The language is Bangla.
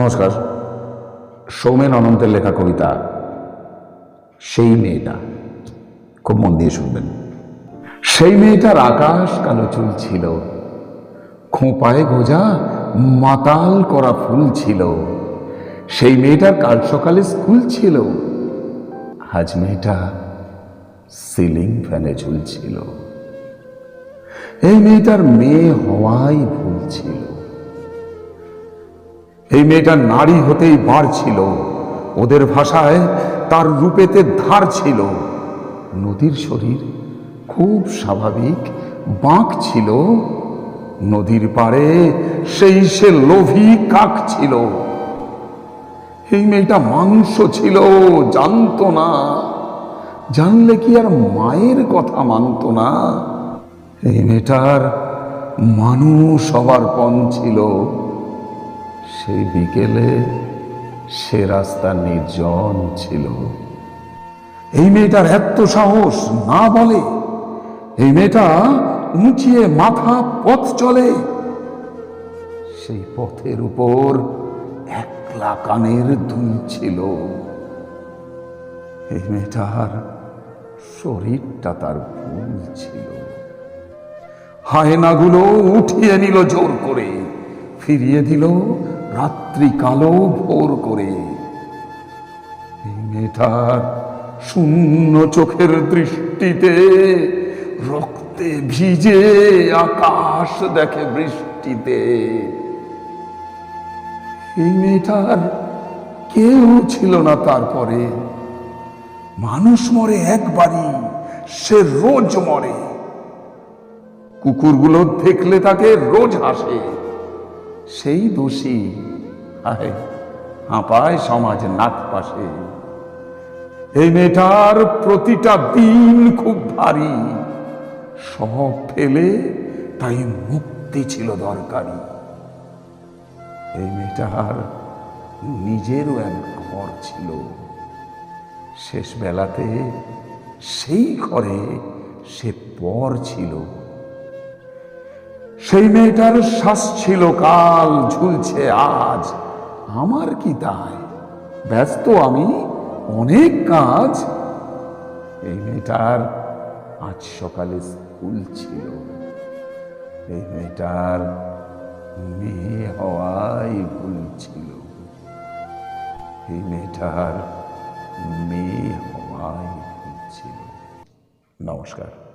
নমস্কার। সৌমেন অনন্তের লেখা কবিতা, সেই মেয়েটা। খুব মন দিয়ে শুনবেন। সেই মেয়েটার আকাশ কালো চুল ছিল, খোঁপায় গোজা মাতাল করা ফুল ছিল। সেই মেয়েটার কাল সকালে স্কুল ছিল। আজ মেয়েটা সিলিং ফ্যানে ঝুলছিল। এই মেয়েটার মেয়ে হওয়াই ভুল ছিল। এই মেয়েটা নারী হতেই বার ছিল। ওদের ভাষায় তার রূপেতে ধার ছিল। নদীর শরীর খুব স্বাভাবিক, বাঁক ছিল। নদীর পাড়ে সেই সে লোভী কাক ছিল। এই মেয়েটা মাংস ছিল, জানতো না। জানলে কি আর মায়ের কথা মানতো না? এই মেয়েটার মানুষ হবার পণ ছিল। সেই বিকেলে সে রাস্তা নির্জন ছিল। এই মেয়েটার এত সাহস না বলে এই মেয়েটা উঁচিয়ে মাথা পথ চলে। সেই পথের উপর একলা কানের দুল ছিল। এই মেয়েটার শরীরটা তার ভুল ছিল। হায়নাগুলো উঠিয়ে নিল জোর করে ফিরিয়ে দিল রাত্রি কালো ভোর করে। মেয়েটার শূন্য চোখের দৃষ্টিতে রক্তে ভিজে আকাশ দেখে বৃষ্টিতে। এই মেয়েটার কেউ ছিল না তারপরে। মানুষ মরে একবারই, সে রোজ মরে। কুকুরগুলো দেখলে তাকে রোজ হাসে। সেই দোষী। হায় হাঁপায় সমাজ নাক পাশে। এই মেয়েটার প্রতিটা দিন খুব ভারী। সব ফেলে তাই মুক্তি ছিল দরকারি। এই মেয়েটার নিজেরও এক ঘর ছিল। শেষ বেলাতে সেই ঘরে সে পর ছিল। সেই মেয়েটার শ্বাস ছিল, কাল ঝুলছে আজ। আমার কি তাই? ব্যস্ত আমি, অনেক কাজ। এই মেয়েটার আজ সকালে স্কুল ছিল। এই মেয়েটার মেয়ে হওয়াই ভুল ছিল। এই মেয়েটার মেয়ে হওয়াই ভুল ছিল। নমস্কার।